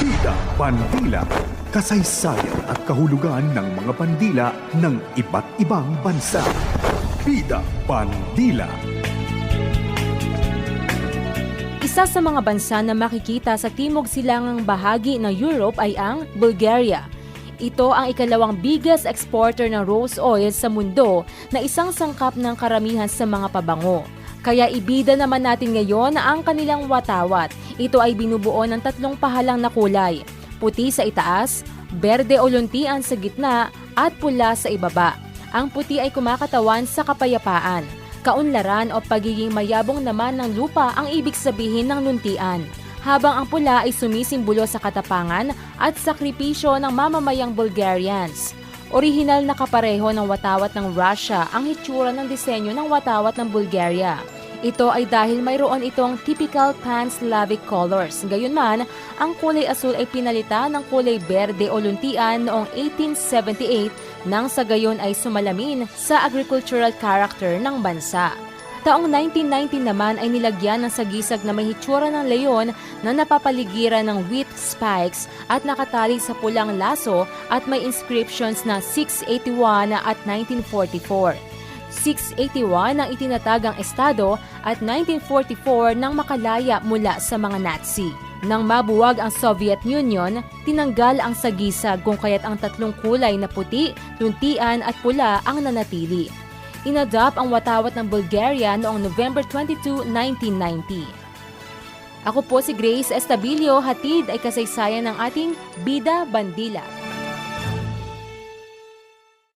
Bida Bandila Kasaysayan at kahulugan ng mga bandila ng iba't ibang bansa Bida Bandila Isa sa mga bansa na makikita sa timog silangang bahagi ng Europe ay ang Bulgaria. Ito ang ikalawang biggest exporter ng rose oil sa mundo na isang sangkap ng karamihan sa mga pabango. Kaya ibida naman natin ngayon ang kanilang watawat. Ito ay binubuo ng tatlong pahalang na kulay. Puti sa itaas, berde o luntian sa gitna at pula sa ibaba. Ang puti ay kumakatawan sa kapayapaan. Kaunlaran o pagiging mayabong naman ng lupa ang ibig sabihin ng luntian. Habang ang pula ay sumisimbolo sa katapangan at sakripisyo ng mamamayang Bulgarians. Orihinal na kapareho ng watawat ng Russia ang hitsura ng disenyo ng watawat ng Bulgaria. Ito ay dahil mayroon itong typical pan-Slavic colors. Gayunman, ang kulay asul ay pinalitan ng kulay berde o luntian noong 1878 nang sa gayon ay sumalamin sa agricultural character ng bansa. Taong 1919 naman ay nilagyan ng sagisag na may hitsura ng leon na napapaligiran ng wheat spikes at nakatali sa pulang laso at may inscriptions na 681 at 1944. 681 ang itinatagang estado at 1944 nang makalaya mula sa mga Nazi. Nang mabuwag ang Soviet Union, tinanggal ang sagisag kung kaya't ang tatlong kulay na puti, luntian at pula ang nanatili. Inadop ang watawat ng Bulgaria noong November 22, 1990. Ako po si Grace Estabilio, hatid ay kasaysayan ng ating Bida Bandila.